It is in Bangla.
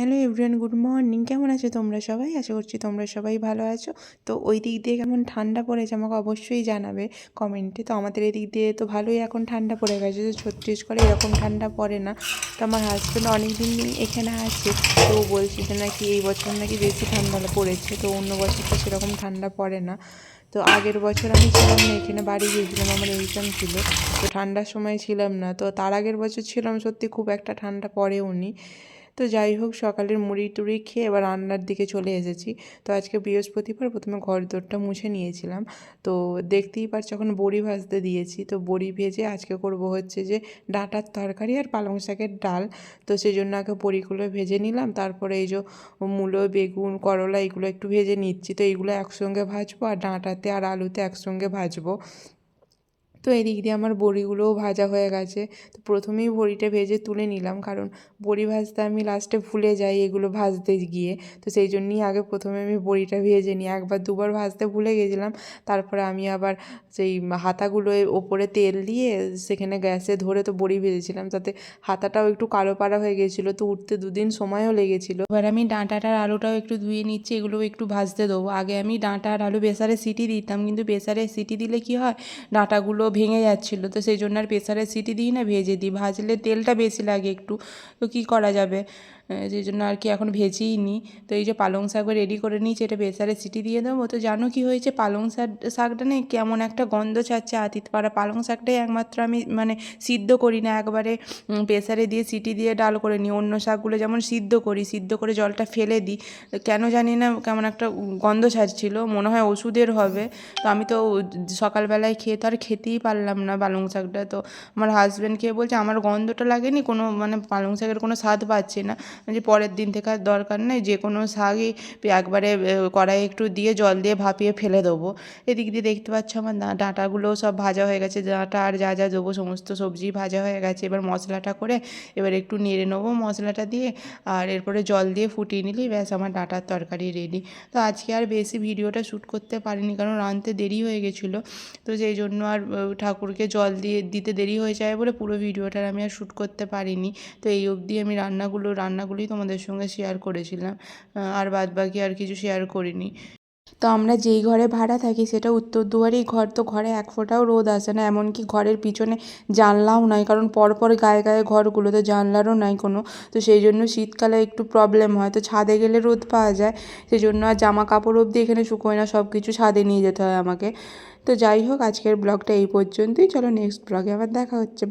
Hello everyone, good morning. কেমন আছো তোমরা সবাই? আশা করছি তোমরা সবাই ভালো আছো। তো ওই দিক দিয়ে কেমন ঠান্ডা পড়েছে আমাকে অবশ্যই জানাবে কমেন্টে। তো আমাদের এদিক দিয়ে তো ভালোই এখন ঠান্ডা পড়ে গেছে। তো ছত্তিশগড়ে এরকম ঠান্ডা পড়ে না। তো আমার হাজব্যান্ড অনেক দিন এখানে আছে। তো বলছে যে নাকি এই বছর নাকি বেশি ঠান্ডা পড়েছে। তো অন্য বছর তো সেরকম ঠান্ডা পড়ে না। তো আগের বছর আমি ছিলাম না, এখানে বাড়ি গিয়েছিলাম, আমার এক্সাম ছিল। তো ঠান্ডার সময় ছিলাম না। তো তার আগের বছর ছিলাম, সত্যি খুব একটা ঠান্ডা পড়েও নি তো যাই হোক, সকালের মুড়ি টুড়ি খেয়ে এবার রান্নার দিকে চলে এসেছি। তো আজকে বৃহস্পতিবার, প্রথমে ঘর দোরটা মুছে নিয়েছিলাম। তো দেখতেই পাচ্ছ, এখন বড়ি ভাজতে দিয়েছি। তো বড়ি ভেজে আজকে করব হচ্ছে যে ডাঁটার তরকারি আর পালং শাকের ডাল। তো সেই জন্য আগে বড়িগুলো ভেজে নিলাম। তারপরে এই যে মূলো, বেগুন, করলা, এগুলো একটু ভেজে নিচ্ছি। তো এইগুলো একসঙ্গে ভাজবো আর ডাঁটাতে আর আলুতে একসঙ্গে ভাজবো। তো এদিক দিয়ে আমার বড়িগুলোও ভাজা হয়ে গেছে। তো প্রথমেই বড়িটা ভেজে তুলে নিলাম, কারণ বড়ি ভাজতে আমি লাস্টে ভুলে যাই এগুলো ভাজতে গিয়ে। তো সেই জন্যই আগে প্রথমে আমি বড়িটা ভেজে নিই। একবার দুবার ভাজতে ভুলে গেছিলাম, তারপরে আমি আবার সেই হাতাগুলো ওপরে তেল দিয়ে সেখানে গ্যাসে ধরে তো বড়ি ভেজেছিলাম তাতে হাতাটাও একটু কালো পাড়া হয়ে গেছিল, তো উঠতে দুদিন সময়ও লেগেছিলো। এবার আমি ডাঁটাটার আলুটাও একটু ধুয়ে নিচ্ছি, এগুলোও একটু ভাজতে দেবো। আগে আমি ডাঁটা আর আলু প্রেসারে সিটি দিতাম, কিন্তু প্রেসারে সিটি দিলে কি হয়? ডাঁটাগুলো ভেঙে যাচ্ছিল। তো সেই জন্য আর প্রেসারে সিটি দিই না, ভেজে দিই। ভাজলে তেলটা বেশি লাগে একটু। তো কী করা যাবে? সেই জন্য আর কি এখন ভেজেই নিই। তো এই যে পালং শাকও রেডি করে নিয়েছি, এটা প্রেসারে সিটি দিয়ে দেবো। তো জানো কি হয়েছে? পালং শাক, শাকটা নেই কেমন একটা গন্ধ ছাড়ছে আতিত পাড়া পালং শাকটাই একমাত্র আমি মানে সিদ্ধ করি না। একবারে প্রেসারে দিয়ে সিটি দিয়ে ডাল করে নিই। অন্য শাকগুলো যেমন সিদ্ধ করি, সিদ্ধ করে জলটা ফেলে দিই। কেন জানি না কেমন একটা গন্ধ ছাড়ছিল। মনে হয় ওষুধের হবে। তো আমি তো সকালবেলায় খেয়ে তো আর খেতেই পারলাম না পালং শাকটা। তো আমার হাজব্যান্ড খেয়ে বলছে, আমার গন্ধটা লাগেনি, কোনো মানে পালং শাকের কোনো স্বাদ পাচ্ছি না। যে পরের দিন থেকে আর দরকার নেই, যে কোনো শাকই একবারে কড়াইয়ে একটু দিয়ে জল দিয়ে ভাপিয়ে ফেলে দেবো। এদিক দিয়ে দেখতে পাচ্ছ আমার ডাঁটাগুলোও সব ভাজা হয়ে গেছে। ডাঁটা আর যা যা দেবো, সমস্ত সবজি ভাজা হয়ে গেছে। এবার মশলাটা করে এবার একটু নেড়ে নেব মশলাটা দিয়ে, আর এরপরে জল দিয়ে ফুটিয়ে নিলেই ব্যাস আমার ডাঁটার তরকারি রেডি তো আজকে আর বেশি ভিডিওটা শ্যুট করতে পারিনি, কারণ রাঁধতে দেরি হয়ে গেছিল। তো সেই জন্য আর ঠাকুরকে জল দিয়ে দিতে দেরি হয়ে যায় বলে পুরো ভিডিওটার আমি আর শ্যুট করতে পারিনি। তো এই অবধি আমি রান্নাগুলো, রান্নাগুলোই তোমাদের সঙ্গে শেয়ার করেছিলাম। আর বাদ বাকি আর কিছু শেয়ার করিনি। তো আমরা যেই ঘরে ভাড়া থাকি সেটা উত্তর দুয়ারেই ঘর তো ঘরে এক ফোঁটাও রোদ আসে না, এমনকি ঘরের পিছনে জানলাও নাই, কারণ পরপর গায়ে গায়ে ঘরগুলো তো জানলারও নাই কোনো, তো সেই জন্য শীতকালে একটু প্রবলেম হয়, তো ছাদে গেলে রোদ পাওয়া যায় সেই জন্য আর জামা কাপড় অবধি এখানে শুকোয় না সব কিছু ছাদে নিয়ে যেতে হয় আমাকে। তো যাই হোক, আজকের ব্লগটা এই পর্যন্তই, চলো নেক্সট ব্লগে আবার দেখা হচ্ছে।